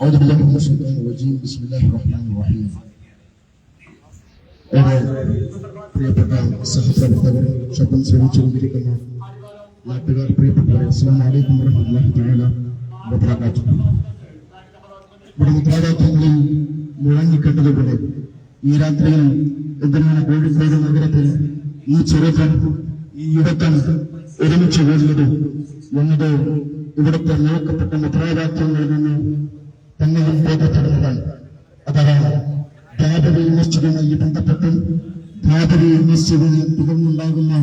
أعوذ بالله من الشيطان الرجيم بسم الله الرحمن الرحيم ഏറെ പ്രിയപ്പെട്ട സഹപ്രവർത്തകർ ശബ്ദം ശ്രമിച്ചുകൊണ്ടിരിക്കുന്ന നാട്ടുകാർ പ്രിയപ്പെട്ടവരെ അസ്സാം വലൈക്കും വറഹ്മത്തുള്ളാഹി തആല വബറകാതുഹു ഇവിടെ മുദ്രാവാക്യങ്ങളിൽ മുഴങ്ങിക്കേണ്ടതുപോലെ ഈ രാത്രിയിൽ എന്തിനാണ് കോഴിക്കോട് നഗരത്തിൽ ഈ ചെറുക്കൻ ഈ യുവക്കൻ ഒരുമിച്ച് കൂടിയത് എന്നത് ഇവിടുത്തെ മുഴക്കപ്പെട്ട മുദ്രാവാക്യങ്ങളിൽ നിന്ന് ധാബരി മസ്ജിദിന് തുടർന്നുണ്ടാകുന്ന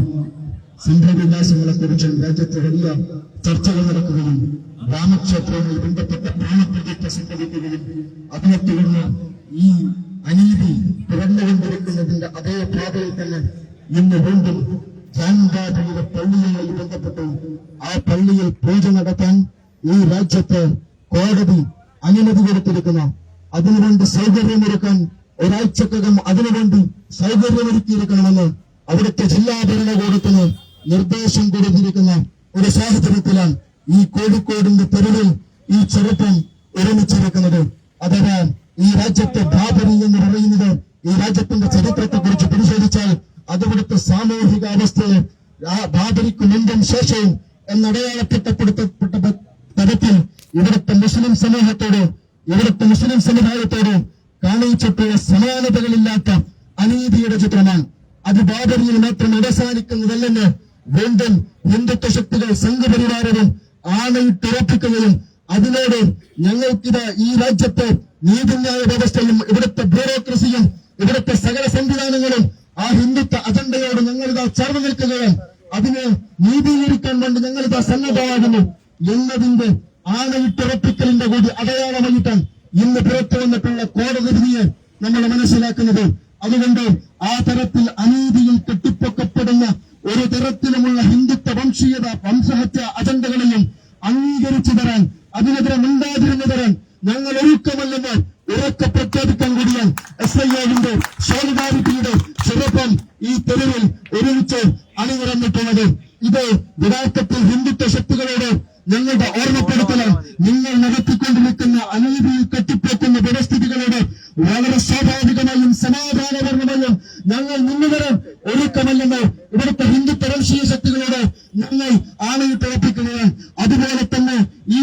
സംഭവവികാസങ്ങളെക്കുറിച്ചും രാജ്യത്ത് വലിയ ചർച്ചകൾ നടക്കുകയും രാമക്ഷേത്രവുമായി ബന്ധപ്പെട്ട പ്രാണപ്രതിജ്ഞ സംഭവിക്കുകയും അതിനെ തുടർന്ന് ഈ അനീതി തുറന്നുകൊണ്ടിരിക്കുന്നതിന്റെ അതേ പാതയിൽ തന്നെ ഇന്ന് വീണ്ടും ജാൻബാബിയുടെ പള്ളിയുമായി ബന്ധപ്പെട്ട് ആ പള്ളിയിൽ പൂജ നടത്താൻ ഈ രാജ്യത്ത് കോടതി അനുമതി കൊടുത്തിരിക്കുന്ന. അതിനുവേണ്ടി സൗകര്യമൊരുക്കാൻ ഒരാഴ്ചക്കകം അതിനുവേണ്ടി സൗകര്യമൊരുക്കിയിരിക്കണമെന്ന് അവിടുത്തെ ജില്ലാ ഭരണകൂടത്തിന് നിർദ്ദേശം കൊടുത്തിരിക്കുന്ന ഒരു സാഹചര്യത്തിലാണ് ഈ കോഴിക്കോടിന്റെ തെരുവിൽ ഈ ചെറുപ്പം ഒരുമിച്ചിരിക്കുന്നത്. അഥവാ ഈ രാജ്യത്തെ ബാബരി എന്ന് പറയുന്നത് ഈ രാജ്യത്തിന്റെ ചരിത്രത്തെ കുറിച്ച് പരിശോധിച്ചാൽ അതിവിടുത്തെ സാമൂഹിക അവസ്ഥയെ ബാബരിക്ക് മുമ്പും ശേഷവും എന്നടയാളപ്പെട്ടപ്പെടുത്തപ്പെട്ട തരത്തിൽ ഇവിടുത്തെ മുസ്ലിം സമൂഹത്തോട് ഇവിടുത്തെ മുസ്ലിം സമുദായത്തോട് കാണിച്ചിട്ടുള്ള സമാനതകളില്ലാത്ത അനീതിയുടെ ചിത്രമാണ്. അത് ബാബരിയിൽ മാത്രം അവസാനിക്കുന്നതല്ലെന്ന് വീണ്ടും ഹിന്ദുത്വ ശക്തികൾ സംഘപരിവാരവും ആണയിട്ടുറപ്പിക്കുകയും അതിനോട് ഞങ്ങൾക്കിത് ഈ രാജ്യത്തെ നീതിന്യായ വ്യവസ്ഥയും ഇവിടുത്തെ ബ്യൂറോക്രസിയും ഇവിടുത്തെ സകല സംവിധാനങ്ങളും ആ ഹിന്ദുത്വ അജണ്ടയോട് ഞങ്ങളിതാ ചേർന്ന് നിൽക്കുകയും അതിനെ നീതീകരിക്കാൻ വേണ്ടി ഞങ്ങളിതാ സന്നദ്ധമാകുന്നു എന്നതിന്റെ ആണയിട്ടുറപ്പിക്കലിന്റെ കൂടി അടയാളമായിട്ടാണ് ഇന്ന് പുറത്തു വന്നിട്ടുള്ള കോടതി വിധിയെ നമ്മൾ മനസ്സിലാക്കുന്നത്. അതുകൊണ്ട് ആ തരത്തിൽ അനീതിയിൽ കെട്ടിപ്പൊക്കപ്പെടുന്ന ഒരു തരത്തിലുമുള്ള ഹിന്ദുത്വ വംശീയത വംശഹത്യ അജണ്ടകളെയും അംഗീകരിച്ചു തരാൻ അതിനെതിരെ മിണ്ടാതിരുന്നു തരാൻ ഞങ്ങൾ ഒരുക്കമല്ലെന്ന് ഉറക്കെ പ്രഖ്യാപിക്കാൻ കൂടിയാൽ എസ് ഐ എവിന്റെ സോളിഡാരിറ്റിയുടെ ചെറുപ്പം ഈ തെരുവിൽ ഒരുമിച്ച് അണിനിറന്നിട്ടുള്ളത് ഇത് യഥാർത്ഥത്തിൽ ഹിന്ദുത്വ ശക്തികളോട് ഞങ്ങളുടെ ഓർമ്മപ്പെടുത്തലാണ്. നിങ്ങൾ നടത്തിക്കൊണ്ടിരിക്കുന്ന അനീതിയിൽ കെട്ടിപ്പോക്കുന്ന വ്യവസ്ഥിതികളോട് വളരെ സമാധാനപരമായും ഞങ്ങൾ മുൻനിവരാൻ ഒരുക്കമല്ലെന്ന് ഇവിടുത്തെ ഹിന്ദു വംശീയ ശക്തികളോട് ഞങ്ങൾ ആണയിട്ടുറപ്പിക്കുകയാണ് അതുപോലെ തന്നെ ഈ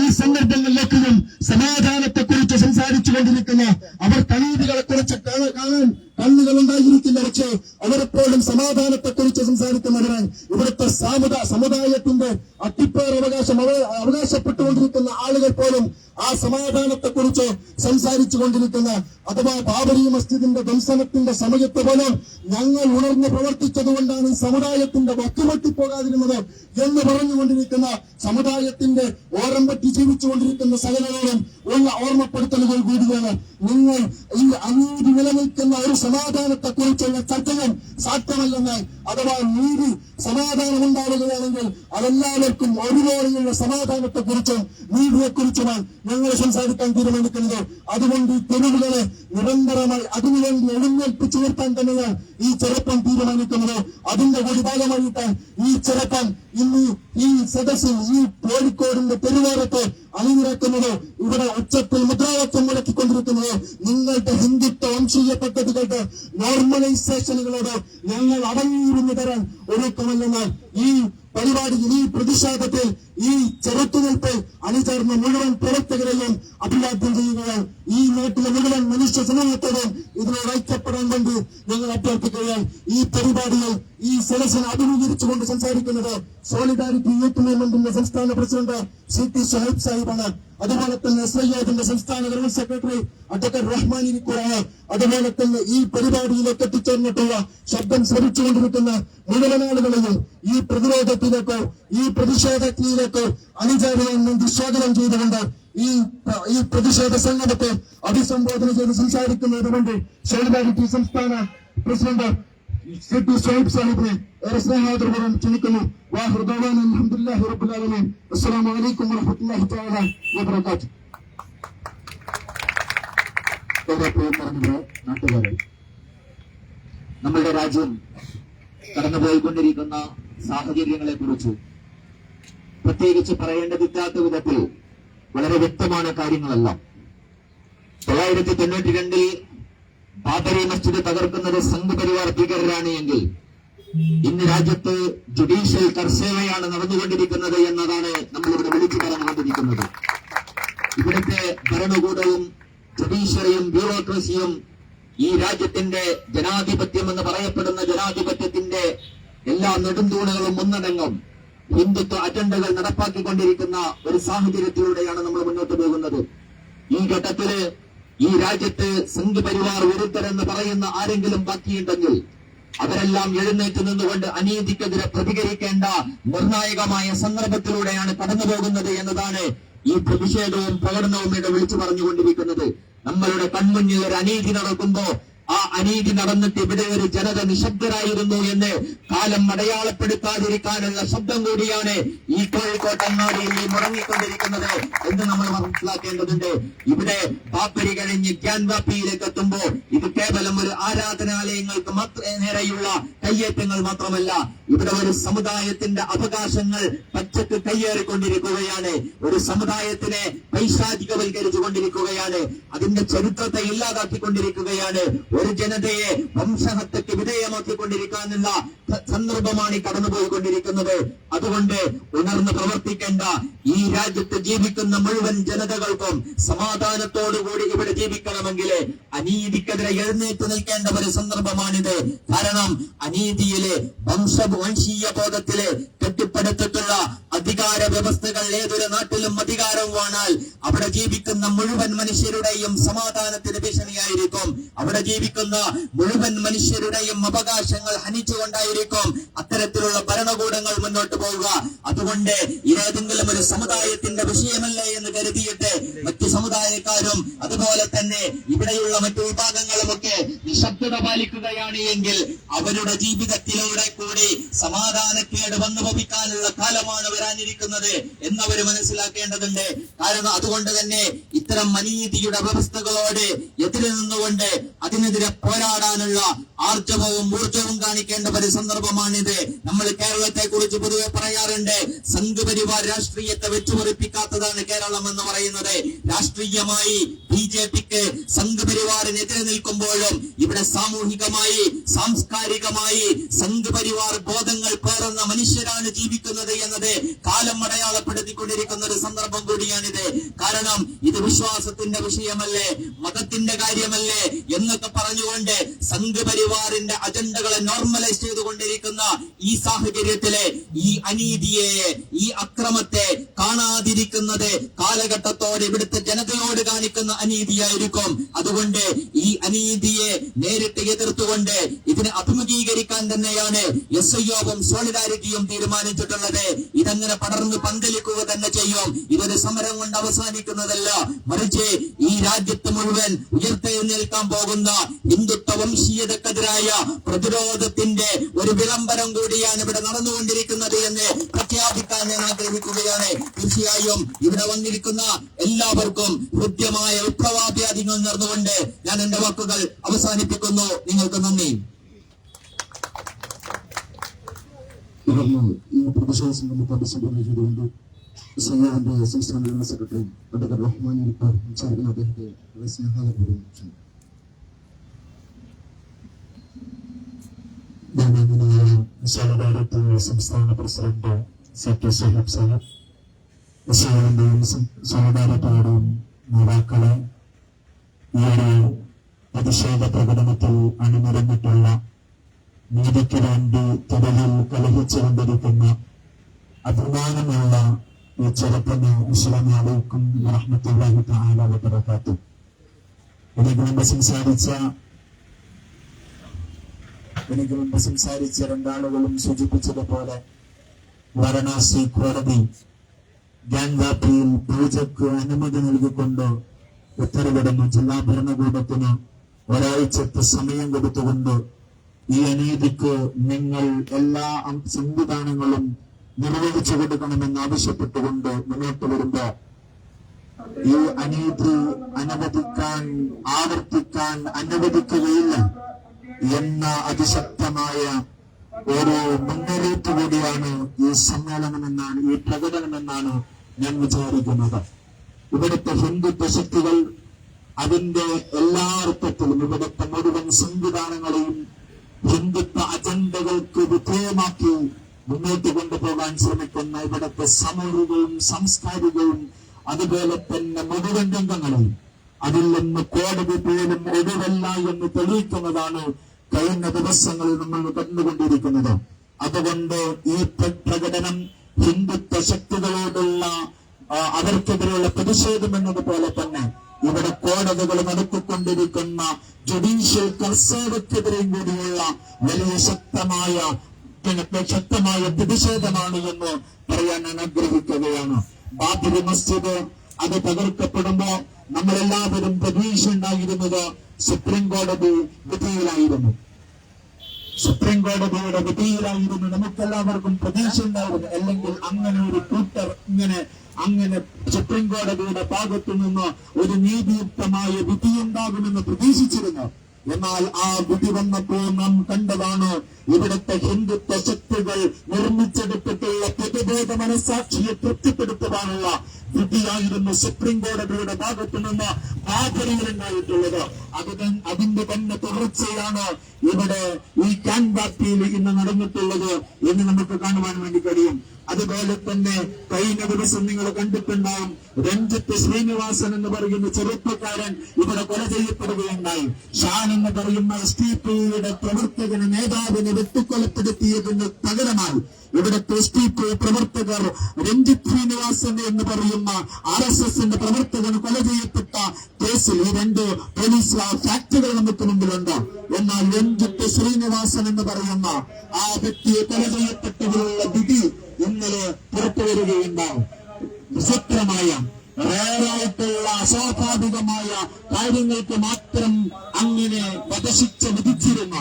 ഈ സന്ദർഭങ്ങളിലേക്കും സമാധാനത്തെ കുറിച്ച് സംസാരിച്ചു കൊണ്ടിരിക്കുന്ന അവർ അനീതികളെ കുറിച്ച് കാണാൻ കണ്ണുകൾ ഉണ്ടായിരിക്കില്ല പക്ഷേ അവരെപ്പോഴും സമാധാനത്തെ കുറിച്ച് സംസാരിക്കുന്നവരാണ്. ഇവിടുത്തെ സാമുദ സമുദായത്തിന്റെ അട്ടിപ്പേർ അവകാശം അവ അവകാശപ്പെട്ടുകൊണ്ടിരിക്കുന്ന ആളുകൾ പോലും ആ സമാധാനത്തെ കുറിച്ച് സംസാരിച്ചു കൊണ്ടിരിക്കുന്ന അഥവാ ബാബരി മസ്ജിദിന്റെ ദംശനത്തിന്റെ സമയത്ത് പോലും ഞങ്ങൾ ഉണർന്ന് പ്രവർത്തിച്ചത് കൊണ്ടാണ് ഈ സമുദായത്തിന്റെ വക്കുമട്ടിപ്പോകാതിരുന്നത് എന്ന് പറഞ്ഞുകൊണ്ടിരിക്കുന്ന സമുദായത്തിന്റെ ഓരം പറ്റി ജീവിച്ചുകൊണ്ടിരിക്കുന്ന സകലരോടും ഉള്ള ഓർമ്മപ്പെടുത്തലുകൾ കൂടിയാണ്. നിങ്ങൾ ഈ അനീതി നിലനിൽക്കുന്ന ഒരു സമാധാനത്തെ കുറിച്ചുള്ള ചർച്ചകൾ സാധ്യമല്ലെന്ന് അഥവാ നീതി സമാധാനം ഉണ്ടാവുകയാണെങ്കിൽ അതെല്ലാവർക്കും ഒരുപോലെയുള്ള സമാധാനത്തെ കുറിച്ചും നീതിയെ കുറിച്ചുമാണ് ഞങ്ങൾ സംസാരിക്കാൻ തീരുമാനിക്കുന്നത്. അതുകൊണ്ട് ഈ തെരുവുകളെ നിരന്തരമായി അതിനുവേണ്ടി എഴുന്നേൽപ്പിച്ചു നിർത്താൻ തന്നെയാണ് ഈ ചെറുപ്പം തീരുമാനിക്കുന്നത്. അതിന്റെ ഒരു ഭാഗമായിട്ട് ഈ ചെറുപ്പം ഇന്ന് ഈ സദസ്സിൽ ഈ കോഴിക്കോടിന്റെ തെരുവോരത്ത് അണിനിരക്കുന്നത് ഇവിടെ ഉച്ചത്തിൽ മുദ്രാവാക്യം മുടക്കിക്കൊണ്ടിരിക്കുന്നത് നിങ്ങളുടെ ഹിന്ദുത്വ വംശീയ പദ്ധതികളുടെ നോർമലൈസേഷനുകളോട് ഞങ്ങൾ അടങ്ങിയിരുന്നു തരാൻ ഒരുക്കമല്ലെന്നാൽ ഈ പരിപാടിയിൽ ഈ പ്രതിഷേധത്തിൽ ഈ ചെറുത്തുനിൽപ്പിൽ അണിചേർന്ന മുഴുവൻ പ്രവർത്തകരെയും അഭിവാദ്യം ചെയ്യുകയാണ്. ഈ നാട്ടിലെ മുഴുവൻ മനുഷ്യ സമൂഹത്തോടും ഇതിനോട് ഐക്യപ്പെടാൻ വേണ്ടി ഞങ്ങൾ അഭ്യർത്ഥിക്കുകയാണ്. ഈ പരിപാടിയിൽ ഈ സദസ്സിനെ അഭിമുഖീകരിച്ചുകൊണ്ട് സംസാരിക്കുന്നത് സോളിഡാരിറ്റി യൂത്ത് മൂവ്മെന്റിന്റെ സംസ്ഥാന പ്രസിഡന്റ് സി ടി ഷഹീബ് സാഹിബാണ്. അതുപോലെ തന്നെ എസ് ഐ സംസ്ഥാന ജനറൽ സെക്രട്ടറി അഡ്വക്കേറ്റ് റഹ്മാനി ഇരിക്കൂറാണ് അതുപോലെ തന്നെ ഈ പരിപാടിയിലേക്ക് എത്തിച്ചേർന്നിട്ടുള്ള ശബ്ദം ശ്രമിച്ചുകൊണ്ടിരിക്കുന്ന മുഴുവൻ ഈ പ്രതിരോധത്തിലേക്കോ ഈ പ്രതിഷേധത്തിലേക്കോ അനുചാരികളിൽ നിന്ന് സ്വാഗതം ചെയ്തുകൊണ്ട് ഈ ഈ പ്രതിഷേധ സംഗമത്തെ അഭിസംബോധന ചെയ്ത് സംസാരിക്കുന്നതിന് വേണ്ടി സോളിഡാരിറ്റി സംസ്ഥാന പ്രസിഡന്റ് സി സാഹിബ് ഷഹീബ് സാഹിബിനെ ഏറെ സ്നേഹാദരപൂർവം ക്ഷണിക്കുന്നു വാഹൃദാൻ അലഹമുല്ലാഹി റബ്ബുലാലമീൻ അസ്സലാമു അലൈക്കും വറഹ്മത്തുള്ളാഹി തആല വബറകാതുഹു. ഏറെ നാട്ടുകാരെ നമ്മളുടെ രാജ്യം കടന്നുപോയിക്കൊണ്ടിരിക്കുന്ന സാഹചര്യങ്ങളെ കുറിച്ച് പ്രത്യേകിച്ച് പറയേണ്ടതില്ലാത്ത വിധത്തിൽ വളരെ വ്യക്തമാണ് കാര്യങ്ങളെല്ലാം. തൊള്ളായിരത്തി തൊണ്ണൂറ്റി രണ്ടിൽ ബാബരി മസ്ജിദ് തകർക്കുന്നത് സംഘപരിവാർ ഭീകരരാണ് എങ്കിൽ ഇന്ന് രാജ്യത്ത് ജുഡീഷ്യൽ കർശനയാണ് നടന്നുകൊണ്ടിരിക്കുന്നത് എന്നതാണ് നമ്മളിവിടെ വിളിച്ചു പറഞ്ഞുകൊണ്ടിരിക്കുന്നത്. ഇവിടുത്തെ ഭരണകൂടവും ജുഡീഷ്യറിയും ബ്യൂറോക്രസിയും ഈ രാജ്യത്തിന്റെ ജനാധിപത്യം എന്ന് പറയപ്പെടുന്ന ജനാധിപത്യത്തിന്റെ എല്ലാ നെടുന്തൂണുകളും മുന്നടങ്ങും ഹിന്ദുത്വ അജണ്ടകൾ നടപ്പാക്കിക്കൊണ്ടിരിക്കുന്ന ഒരു സാഹചര്യത്തിലൂടെയാണ് നമ്മൾ മുന്നോട്ട് പോകുന്നത്. ഈ ഘട്ടത്തിൽ ഈ രാജ്യത്ത് സംഘ് പരിവാർ വിരുദ്ധരെന്ന് പറയുന്ന ആരെങ്കിലും ബാക്കിയുണ്ടെങ്കിൽ അവരെല്ലാം എഴുന്നേറ്റ് നിന്നുകൊണ്ട് അനീതിക്കെതിരെ പ്രതികരിക്കേണ്ട നിർണായകമായ സന്ദർഭത്തിലൂടെയാണ് കടന്നു പോകുന്നത് എന്നതാണ് ഈ പ്രതിഷേധവും പ്രകടനവും ഇവിടെ വിളിച്ചു പറഞ്ഞുകൊണ്ടിരിക്കുന്നത്. നമ്മളുടെ കൺമുന്നിൽ ഒരു അനീതി നടക്കുമ്പോ ആ അനീതി നടന്നിട്ട് ഇവിടെ ഒരു ജനത നിശബ്ദരായിരുന്നു എന്ന് കാലം അടയാളപ്പെടുത്താതിരിക്കാനുള്ള ശബ്ദം കൂടിയാണ് ഈ കോഴിക്കോട്ടങ്ങാടിയിൽ ഈ മുടങ്ങിക്കൊണ്ടിരിക്കുന്നത് എന്ന് നമ്മൾ മനസ്സിലാക്കേണ്ടതുണ്ട്. ഇവിടെ പാപ്പരി കഴിഞ്ഞ് ഗ്യാൻവാപ്പിയിലേക്ക് എത്തുമ്പോൾ ഇത് കേവലം ഒരു ആരാധനാലയങ്ങൾക്ക് മാത്രം നേരെയുള്ള കയ്യേറ്റങ്ങൾ മാത്രമല്ല ഇവിടെ ഒരു സമുദായത്തിന്റെ അവകാശങ്ങൾ പച്ചക്ക് കയ്യേറിക്കൊണ്ടിരിക്കുകയാണ്. ഒരു സമുദായത്തിനെ പൈശാചികവൽക്കരിച്ചു കൊണ്ടിരിക്കുകയാണ് അതിന്റെ ചരിത്രത്തെ ഇല്ലാതാക്കിക്കൊണ്ടിരിക്കുകയാണ്. ഒരു ജനതയെ വംശഹത്യക്ക് വിധേയമാക്കിക്കൊണ്ടിരിക്കാനുള്ള സന്ദർഭമാണ് കടന്നുപോയിക്കൊണ്ടിരിക്കുന്നത്. അതുകൊണ്ട് ഉണർന്ന് പ്രവർത്തിക്കേണ്ട ഈ രാജ്യത്ത് ജീവിക്കുന്ന മുഴുവൻ ജനതകൾക്കും സമാധാനത്തോടുകൂടി ഇവിടെ ജീവിക്കണമെങ്കിൽ അനീതിക്കെതിരെ എഴുന്നേറ്റ് നിൽക്കേണ്ട ഒരു സന്ദർഭമാണിത്. കാരണം അനീതിയിലെ വംശ വംശീയ ബോധത്തിലെ കെട്ടിപ്പടുത്തിട്ടുള്ള അധികാര വ്യവസ്ഥകൾ ഏതൊരു നാട്ടിലും അധികാരവുമാണാൽ അവിടെ ജീവിക്കുന്ന മുഴുവൻ മനുഷ്യരുടെയും സമാധാനത്തിന് ഭീഷണിയായിരിക്കും. അവിടെ ജീവിക്കുന്ന മുഴുവൻ മനുഷ്യരുടെയും അവകാശങ്ങൾ ഹനിച്ചുകൊണ്ടായിരിക്കും അത്തരത്തിലുള്ള ഭരണകൂടങ്ങൾ മുന്നോട്ട് പോവുക. അതുകൊണ്ട് ഇതേതെങ്കിലും ഒരു സമുദായത്തിന്റെ വിഷയമല്ലേ എന്ന് കരുതിയിട്ട് സമുദായക്കാരും അതുപോലെ തന്നെ ഇവിടെയുള്ള മറ്റു വിഭാഗങ്ങളും ഒക്കെ നിശബ്ദത പാലിക്കുകയാണ് എങ്കിൽ അവരുടെ ജീവിതത്തിലൂടെ കൂടി സമാധാനക്കേട് വന്നു ഭവിക്കാനുള്ള കാലമാണ് വരാനിരിക്കുന്നത് എന്നവർ മനസ്സിലാക്കേണ്ടതുണ്ട്. കാരണം അതുകൊണ്ട് തന്നെ ഇത്തരം അനീതിയുടെ വ്യവസ്ഥകളോട് എതിരെ നിന്നുകൊണ്ട് അതിനെതിരെ പോരാടാനുള്ള ആർജവവും ഊർജവും കാണിക്കേണ്ട ഒരു സന്ദർഭമാണിത്. നമ്മൾ കേരളത്തെ കുറിച്ച് പൊതുവെ പറയാറുണ്ട് സംഘപരിവാർ രാഷ്ട്രീയത്തെ വെച്ചുപറിപ്പിക്കാത്തതാണ് കേരളം എന്ന് പറയുന്നത് രാഷ്ട്രീയമായി ബി ജെ പിക്ക് സംഘപരിവാറിനെതിരെ നിൽക്കുമ്പോഴും ഇവിടെ സാമൂഹികമായി സാംസ്കാരികമായി സംഘപരിവാർ ബോധങ്ങൾ പേറുന്ന മനുഷ്യരാണ് ജീവിക്കുന്നത് എന്നത് കാലം അടയാളപ്പെടുത്തിക്കൊണ്ടിരിക്കുന്ന ഒരു സന്ദർഭം കൂടിയാണിത്. കാരണം ഇത് വിശ്വാസത്തിന്റെ വിഷയമല്ലേ മതത്തിന്റെ കാര്യമല്ലേ എന്നൊക്കെ പറഞ്ഞുകൊണ്ട് സംഘപരിവാറിന്റെ അജണ്ടകളെ നോർമലൈസ് ചെയ്തുകൊണ്ടിരിക്കുന്ന ഈ സാഹചര്യത്തിലെ ഈ അനീതിയെ ഈ അക്രമത്തെ കാലഘട്ടത്തോടെ ഇവിടുത്തെ ജനതയോട് കാണിക്കുന്ന അനീതിയായിരിക്കും. അതുകൊണ്ട് ഈ അനീതിയെ നേരിട്ട് എതിർത്തുകൊണ്ട് ഇതിനെ തന്നെയാണ് എസ് ഐഒവും സോളിഡാരിറ്റിയും തീരുമാനിച്ചിട്ടുള്ളത്. ഇതങ്ങനെ പടർന്ന് പന്തലിക്കുക തന്നെ ചെയ്യും. ഇതൊരു സമരം കൊണ്ട് അവസാനിക്കുന്നതല്ല. മറിച്ച് ഈ രാജ്യത്ത് മുഴുവൻ ഉയർത്തെഴുന്നേൽക്കാൻ പോകുന്ന ഹിന്ദുത്വ വംശീയതക്കെതിരായ പ്രതിരോധത്തിന്റെ ഒരു വിളംബരം കൂടിയാണ് ഇവിടെ നടന്നുകൊണ്ടിരിക്കുന്നത് എന്ന് പ്രഖ്യാപിക്കാൻ ഞാൻ ആഗ്രഹിക്കുകയാണ്. തീർച്ചയായും ഇവിടെ വന്നിരിക്കുന്ന എല്ലാവർക്കും ഹൃദ്യമായ വിപ്ലവാഭ്യാദികൾ നേർന്നുകൊണ്ട് ഞാൻ എന്റെ വാക്കുകൾ അവസാനിപ്പിക്കുന്നു. നിങ്ങൾക്ക് നന്ദി. തുടർന്ന് ഈ പ്രതിഷേധ സംബന്ധിച്ച് അഭിസംബോധന ചെയ്തുകൊണ്ട് സംഘത്തിന്റെ സംസ്ഥാന ജനറൽ സെക്രട്ടറി അഡ്വക്കറ്റ് റഹ്മാൻ ഇരിപ്പാർ സംസാരിക്കുന്ന അദ്ദേഹത്തെ വളരെ സ്നേഹാദപൂർവം ക്ഷണിക്കുന്നു. ബഹുമാനായ സംസ്ഥാന president C K Sahib Sahib ഇസ്ലാമിന്റെയും സോളദാരത്തോടും നേതാക്കളെ ഈ ഒരു പ്രതിഷേധ പ്രകടനത്തിൽ അണിനിരന്നിട്ടുള്ള നീതിക്ക് വേണ്ടി തുടരിൽ കലഹിച്ചുകൊണ്ടിരിക്കുന്ന അഭിമാനമുള്ള ഈ ചെറുപ്പന് ഇസ്ലാം അലൈക്കും വറഹ്മത്തുള്ളാഹി തആല വബറകാതുഹു ഇതിനു മുമ്പ് സംസാരിച്ച എനിക്ക് മുമ്പ് സംസാരിച്ച രണ്ടാളുകളും സൂചിപ്പിച്ചതുപോലെ വാരണാസി കോടതി ഗാംഗാപ്പിയിൽ പൂജക്ക് അനുമതി നൽകിക്കൊണ്ട് ഉത്തരവിടുന്നു. ജില്ലാ ഭരണകൂടത്തിന് ഒരാഴ്ചത്തെ സമയം കൊടുത്തുകൊണ്ട് ഈ അനീതിക്ക് നിങ്ങൾ എല്ലാ സംവിധാനങ്ങളും നിർവഹിച്ചു കൊടുക്കണമെന്ന് ആവശ്യപ്പെട്ടുകൊണ്ട് മുന്നോട്ട് വരുമ്പോ ഈ അനീതി അനുവദിക്കാൻ ആവർത്തിക്കാൻ അനുവദിക്കുകയില്ല എന്ന അതിശക്തമായ ഒരു മുന്നറിയിപ്പ് കൂടിയാണ് ഈ സമ്മേളനമെന്നാണ് ഈ പ്രകടനം എന്നാണ് ഞാൻ വിചാരിക്കുന്നത്. ഇവിടുത്തെ ഹിന്ദുത്വ ശക്തികൾ അതിന്റെ എല്ലാ അർത്ഥത്തിലും ഇവിടുത്തെ മുഴുവൻ സംവിധാനങ്ങളെയും ഹിന്ദുത്വ അജണ്ടകൾക്ക് വിധേയമാക്കി മുന്നോട്ട് കൊണ്ടുപോകാൻ ശ്രമിക്കുന്ന ഇവിടുത്തെ സമൂഹവും സംസ്കാരികവും അതുപോലെ തന്നെ മുഴുവൻ അതിൽ നിന്ന് കോടതി പോലും ഒഴിവല്ല എന്ന് തെളിയിക്കുന്നതാണ് കഴിഞ്ഞ ദിവസങ്ങളിൽ നമ്മൾ കണ്ടുകൊണ്ടിരിക്കുന്നത്. അതുകൊണ്ട് ഈ പ്രകടനം ഹിന്ദുത്വ ശക്തികളോടുള്ള അവർക്കെതിരെയുള്ള പ്രതിഷേധം എന്നതുപോലെ തന്നെ ഇവിടെ കോടതികൾ നടത്തിക്കൊണ്ടിരിക്കുന്ന ജുഡീഷ്യൽ കർസേവക്കെതിരെയും കൂടിയുള്ള വലിയ ശക്തമായ ശക്തമായ പ്രതിഷേധമാണ് എന്ന് പറയാൻ ഞാൻ ആഗ്രഹിക്കുകയാണ്. ബാബരി മസ്ജിദ് അത് തകർക്കപ്പെടുമ്പോ നമ്മളെല്ലാവരും പ്രതീക്ഷ ഉണ്ടായിരുന്നത് സുപ്രീം കോടതി വിധിയിലായിരുന്നു. സുപ്രീം കോടതിയുടെ വിധിയിലായിരുന്നു നമുക്കെല്ലാവർക്കും പ്രതീക്ഷ ഉണ്ടായിരുന്നു. അല്ലെങ്കിൽ അങ്ങനെ ഒരു കൂട്ടർ ഇങ്ങനെ അങ്ങനെ സുപ്രീം കോടതിയുടെ ഭാഗത്തു നിന്ന് ഒരു നീതിയുക്തമായ വിധിയുണ്ടാകുമെന്ന് പ്രതീക്ഷിച്ചിരുന്നു. എന്നാൽ ആ വിധി വന്നപ്പോൾ നാം കണ്ടതാണ് ഇവിടുത്തെ ഹിന്ദുത്വ ശക്തികൾ നിർമ്മിച്ചെടുത്തിട്ടുള്ള പൊതുബോധ മനസാക്ഷിയെ തൃപ്തിപ്പെടുത്തുവാനുള്ള വിധിയായിരുന്നു സുപ്രീം കോടതിയുടെ ഭാഗത്തു നിന്ന് ബാബരിയിലുണ്ടായിട്ടുള്ളത് അത് അതിന്റെ തന്നെ തുടർച്ചയാണ് ഇവിടെ ഈ ക്യാൻവാപ്പിയിൽ ഇന്ന് നടന്നിട്ടുള്ളത് എന്ന് നമുക്ക് കാണുവാൻ വേണ്ടി കഴിയും. അതുപോലെ തന്നെ കഴിഞ്ഞ ദിവസം നിങ്ങൾ കണ്ടിട്ടുണ്ടാവും രഞ്ജിത്ത് ശ്രീനിവാസൻ എന്ന് പറയുന്ന ചെറുപ്പക്കാരൻ ഇവിടെ കൊല ചെയ്യപ്പെടുകയുണ്ടായി. ഷാൻ എന്ന് പറയുന്ന എസ് ടി പിയുടെ പ്രവർത്തകന് നേതാവിനെ വെട്ടിക്കൊലപ്പെടുത്തിയതിന് പകരമായി ഇവിടുത്തെ എസ് ടി പി പ്രവർത്തകർ രഞ്ജിത്ത് ശ്രീനിവാസൻ എന്ന് പറയുന്ന ആർ എസ് എസിന്റെ പ്രവർത്തകന് കൊല ചെയ്യപ്പെട്ട കേസിൽ ഈ രണ്ട് പോലീസ് ഫാക്ടുകൾ നമുക്ക് മുമ്പിലുണ്ട്. എന്നാൽ രഞ്ജിത്ത് ശ്രീനിവാസൻ എന്ന് പറയുന്ന ആ വ്യക്തിയെ കൊല ചെയ്യപ്പെട്ടതിലുള്ള വിധി പുറത്തു വരികയുണ്ടാവും വിചിത്രമായ റേറായിട്ടുള്ള അസ്വാഭാവികമായ കാര്യങ്ങൾക്ക് മാത്രം അങ്ങനെ പ്രദർശിച്ച് വിധിച്ചിരുന്ന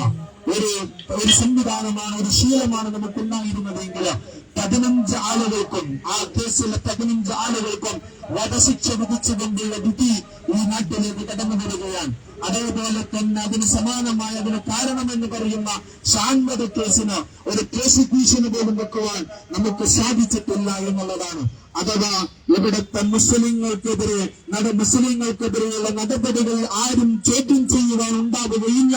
ഒരു ഒരു സംവിധാനമാണ് ഒരു ശീലമാണ് നമുക്കുണ്ടായിരുന്നതെങ്കിൽ പതിനഞ്ച് ആളുകൾക്കും ആ കേസിലെ പതിനഞ്ച് ആളുകൾക്കും വധശിക്ഷ വിധിച്ചുകൊണ്ടുള്ള വിധി ഈ നാട്ടിലേക്ക് കടന്നു വരികയാണ്. അതേപോലെ തന്നെ അതിന് സമാനമായ അതിന് കാരണം എന്ന് പറയുന്ന ഷാൻവധ കേസിന് ഒരു പ്രോസിക്യൂഷന് പോലും വെക്കുവാൻ നമുക്ക് സാധിച്ചിട്ടില്ല എന്നുള്ളതാണ്. അഥവാ ഇവിടുത്തെ മുസ്ലിങ്ങൾക്കെതിരെ നട മുസ്ലിങ്ങൾക്കെതിരെയുള്ള നടപടികൾ ആരും ചോദ്യം ചെയ്യുവാൻ ഉണ്ടാവുകയില്ല.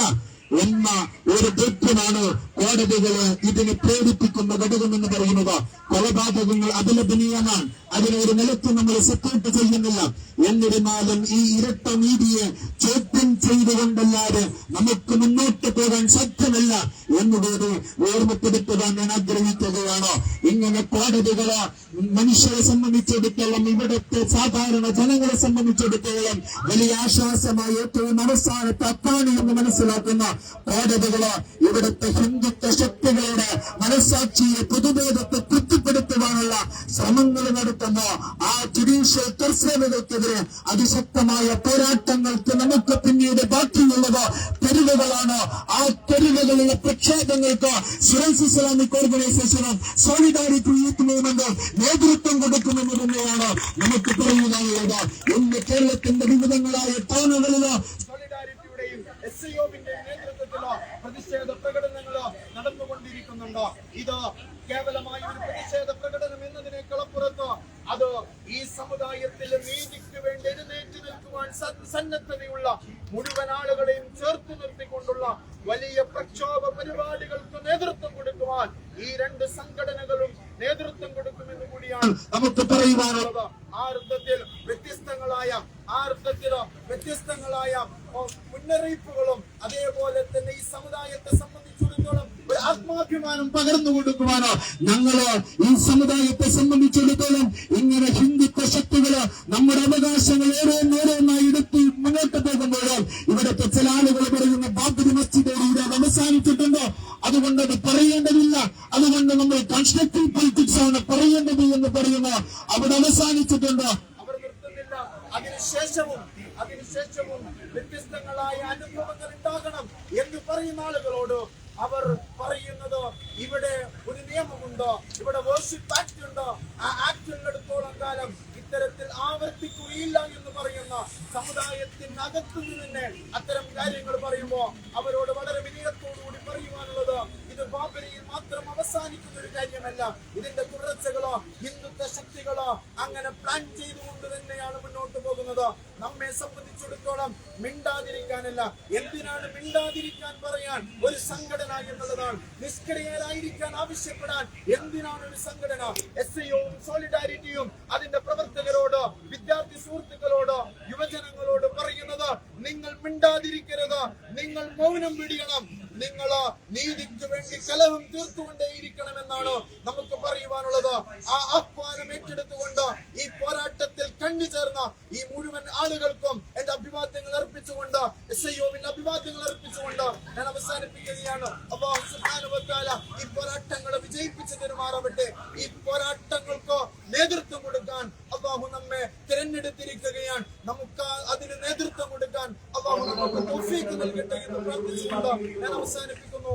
എന്ന ഒരു ബോധ്യമാണ് കോടതികൾ ഇതിനെ പ്രേരിപ്പിക്കുന്ന ഘടകം എന്ന് പറയുന്നത്. കൊലപാതകങ്ങൾ അപലപനീയമാണ് അതിനെ ഒരു നിലത്ത് നമ്മൾ സപ്പോർട്ട് ചെയ്യുന്നില്ല. എന്നിരുന്നാലും ഈ ഇരട്ട നീതിയെ ചോദ്യം ചെയ്തുകൊണ്ടല്ലാതെ നമുക്ക് മുന്നോട്ട് പോകാൻ സാധ്യമല്ല എന്നുള്ളത് ഓർമ്മപ്പെടുത്തുവാൻ ഞാൻ ആഗ്രഹിക്കുകയാണ്. ഇങ്ങനെ കോടതികൾ മനുഷ്യരെ സംബന്ധിച്ചിടത്തോളം ഇവിടുത്തെ സാധാരണ ജനങ്ങളെ സംബന്ധിച്ചിടത്തോളം വലിയ ആശ്വാസമായി ഏറ്റവും അവസാനത്തെ അത്താണി എന്ന് മനസ്സിലാക്കുന്ന കോടതികൾ ഇവിടുത്തെ ഹിന്ദുത്വ ശക്തികളുടെ മനസാക്ഷിയെ പൊതുബോധത്തെ തൃപ്തിപ്പെടുത്തുവാനുള്ള ശ്രമങ്ങൾ നടത്തുന്ന ആ ജുഡീഷ്യൽ കർഷകർക്കെതിരെ അതിശക്തമായ പോരാട്ടങ്ങൾക്ക് നമുക്ക് പിന്നീട് ബാക്കിയുള്ളത് തെരുവുകളാണ്. ആ തെരുവുകളിലെ പ്രക്ഷേപങ്ങൾക്ക് സുരൻസ് ഇസ്ലാമിക് ഓർഗനൈസേഷനും സോളിഡാരിറ്റി യൂത്ത് മൂവ്മെന്റും നേതൃത്വം കൊടുക്കുമെന്ന് തന്നെയാണ് നമുക്ക് പറയുവാനുള്ളത് ഇന്ന് കേരളത്തിന്റെ വിവിധങ്ങളായ ടൗണുകളിലോ സോളിഡാരിറ്റിയുടെയും എസ് ഐ ഒബിന്റെയും നേതൃത്വത്തിലോ പ്രതിഷേധ പ്രകടനങ്ങളോ നടന്നുകൊണ്ടിരിക്കുന്നുണ്ട് ഇത് കേവലമായ ഒരു പ്രതിഷേധ പ്രകടനം എന്നതിനേക്കാളപ്പുറത്ത് അത് ഈ സമുദായത്തിൽ നീതിക്ക് വേണ്ടി എഴുന്നേറ്റ് നിൽക്കുവാൻ സ- സന്നദ്ധതയുള്ള മുഴുവൻ ആളുകളെയും ചേർത്ത് നിർത്തിക്കൊണ്ടുള്ള വലിയ പ്രക്ഷോഭ പരിപാടികൾക്ക് നേതൃത്വം കൊടുക്കുവാൻ ഈ രണ്ട് സംഘടനകളും നേതൃത്വം കൊടുക്കുമെന്ന് കൂടിയാണ് നമുക്ക് പറയുവാനുള്ളത് ആ അർത്ഥത്തിൽ വ്യത്യസ്തങ്ങളായ ആ അർത്ഥത്തിൽ വ്യത്യസ്തങ്ങളായ മുന്നറിയിപ്പുകളും അതേപോലെ തന്നെ ഈ സമുദായത്തെ സംബന്ധിച്ചിടത്തോളം ഒരു ആത്മാഭിമാനം പകർന്നു കൊടുക്കുവാനോ ഞങ്ങൾ ഈ സമുദായത്തെ സംബന്ധിച്ചിടത്തോളം ഇങ്ങനെ ഹിന്ദുത്വ ശക്തികൾ നമ്മുടെ അവകാശങ്ങൾ ഓരോന്നോരോന്നായി എടുത്ത് മുന്നോട്ട് പോകുമ്പോഴും ഇവിടുത്തെ ചില ആളുകൾ പറയുന്ന ബാബരി മസ്ജിദ് അവസാനിച്ചിട്ടുണ്ടോ? അതുകൊണ്ട് അത് പറയേണ്ടതില്ല. അതുകൊണ്ട് നമ്മൾ കൺസ്ട്രക്റ്റീവ് പൊളിറ്റിക്സ് ആണ് പറയേണ്ടത് എന്ന് പറയുന്ന. അവിടെ അവസാനിച്ചിട്ടുണ്ട്. അവർ നിർത്തുന്നില്ല. അതിനുശേഷവും അതിനുശേഷവും വ്യത്യസ്തങ്ങളായ അനുഭവങ്ങൾ ഉണ്ടാകണം എന്ന് പറയുന്ന ആളുകളോട് അവർ പറയുന്നത് ഇവിടെ ഒരു നിയമമുണ്ട്? ഇവിടെ വേർഷിപ്പ് ആക്ട് ഉണ്ട്? ആ ആക്ടിനടുത്തോളം കാലം ഇത്തരത്തിൽ ആവർത്തിക്കുകയില്ല എന്ന് പറയുന്ന സമുദായത്തിനകത്തു നിന്ന് തന്നെ അത്തരം കാര്യങ്ങൾ പറയുമ്പോൾ അവരോട് വളരെ വിനയത്തോടുകൂടി ബാബരിയിൽ മാത്രം അവസാനിക്കുന്ന ഒരു കാര്യമല്ല. ഇതിന്റെ തുടർച്ചകളോ ഹിന്ദുത്വ ശക്തികളോ അങ്ങനെ പ്ലാൻ ചെയ്തുകൊണ്ട് തന്നെയാണ് മുന്നോട്ട് പോകുന്നത്. നമ്മെ സംബന്ധിച്ചിടത്തോളം മിണ്ടാതിരിക്കാനല്ല. എന്തിനാണ് മിണ്ടാതിരിക്കാൻ പറയാൻ ഒരു സംഘടന എന്നുള്ളതാണ്. നിഷ്ക്രിയരായിരിക്കാൻ ആവശ്യപ്പെടാൻ എന്തിനാണ് ഒരു സംഘടന? എസ് ഐയും സോളിഡാരിറ്റിയും അതിന്റെ പ്രവർത്തകരോടോ വിദ്യാർത്ഥി സുഹൃത്തുക്കളോട് യുവജനങ്ങളോട് പറയുന്നത് നിങ്ങൾ മിണ്ടാതിരിക്കരുത്. നിങ്ങൾ മൗനം പിടിയണം നിങ്ങൾ നീതിക്ക് വേണ്ടി കലഹം തീർത്തുകൊണ്ടേയിരിക്കണമെന്നാണ് നമുക്ക് പറയുവാനുള്ളത്. ആ ആഹ്വാനം ഏറ്റെടുത്തുകൊണ്ട് ഈ പോരാട്ടത്തിൽ കണ്ടുചേർന്ന ഈ മുഴുവൻ ആളുകൾക്കും എന്റെ അഭിവാദ്യങ്ങൾ അർപ്പിച്ചുകൊണ്ട് എസ് ഐഒവിന്റെ അഭിവാദ്യങ്ങൾ അർപ്പിച്ചുകൊണ്ട് ഞാൻ അവസാനിപ്പിക്കുകയാണ്. തആല ഈ പോരാട്ടങ്ങളെ വിജയിപ്പിച്ചു തെരുമാറവട്ടെ. ഈ പോരാട്ടങ്ങൾക്ക് നേതൃത്വം കൊടുക്കാൻ അബ്ബാഹു നമ്മെ തിരഞ്ഞെടുത്തിരിക്കുകയാണ്. നമുക്ക് തൗഫീഖ് നൽകട്ടെ എന്ന് പ്രാർത്ഥിച്ചുകൊണ്ട് ഞാൻ അവസാനിപ്പിക്കുന്നു